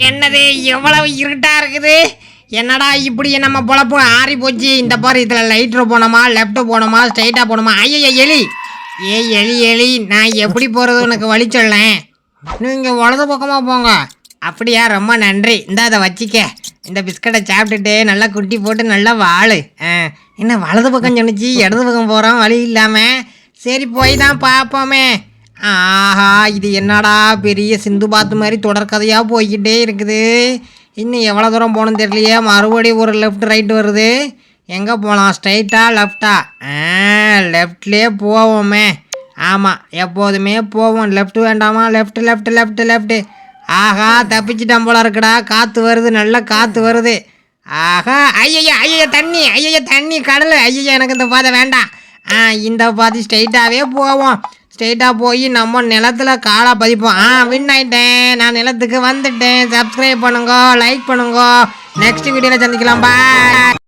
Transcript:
என்னது எவ்வளவு இருட்டா இருக்குது? என்னடா இப்படி நம்ம பொழப்பு? ஆறி போச்சு. இந்த பாரு இதில் லைட்ரு போனோமா லெஃப்ட் போனோமா ஸ்ட்ரைட்டாக போனோமா? ஐயா எலி. ஏ எலி எலி நான் எப்படி போகிறது உனக்கு வழி சொல்லேன்? நீங்கள் வலது பக்கமாக போங்க. அப்படியா ரொம்ப நன்றி. இந்த அதை வச்சிக்க. இந்த பிஸ்கட்டை சாப்பிட்டுட்டு நல்லா குட்டி போட்டு நல்லா வாழு. ஆ, என்ன வலது பக்கம் சொன்னிச்சு இடது பக்கம் போகிறோம் வழி இல்லாமல் சரி போய் தான் பார்ப்போமே. ஆ இது என்னடா பெரிய சிந்து பாத்து மாதிரி தொடர்கதையாக போய்கிட்டே இருக்குது. இன்னும் எவ்வளோ தூரம் போகணும்னு தெரியலையே. மறுபடியும் ஒரு லெஃப்ட் ரைட் வருது. எங்கே போகலாம் ஸ்ட்ரைட்டா லெஃப்டா ஆ? லெஃப்ட்லேயே போவோமே. ஆமாம் எப்போதுமே போவோம். லெஃப்ட் வேண்டாமா? லெஃப்ட் லெஃப்ட் லெஃப்ட் லெஃப்ட் ஆஹா தப்பிச்சிட்டான் போல இருக்குடா. காற்று வருது நல்ல காற்று வருது. ஆஹா ஐயய்ய ஐயய்ய தண்ணி ஐயய்ய தண்ணி கடல். ஐயய்ய எனக்கு இந்த பாதை வேண்டாம். ஆ இந்த பாதி ஸ்ட்ரைட்டாகவே போவோம். ஸ்ட்ரெயிட்டாக போய் நம்ம நிலத்துல காலை பதிப்போம். ஆ வின் ஆயிட்டேன். நான் நிலத்துக்கு வந்துட்டேன். சப்ஸ்கிரைப் பண்ணுங்க லைக் பண்ணுங்க. நெக்ஸ்ட் வீடியோவில் சந்திக்கலாம். பாய்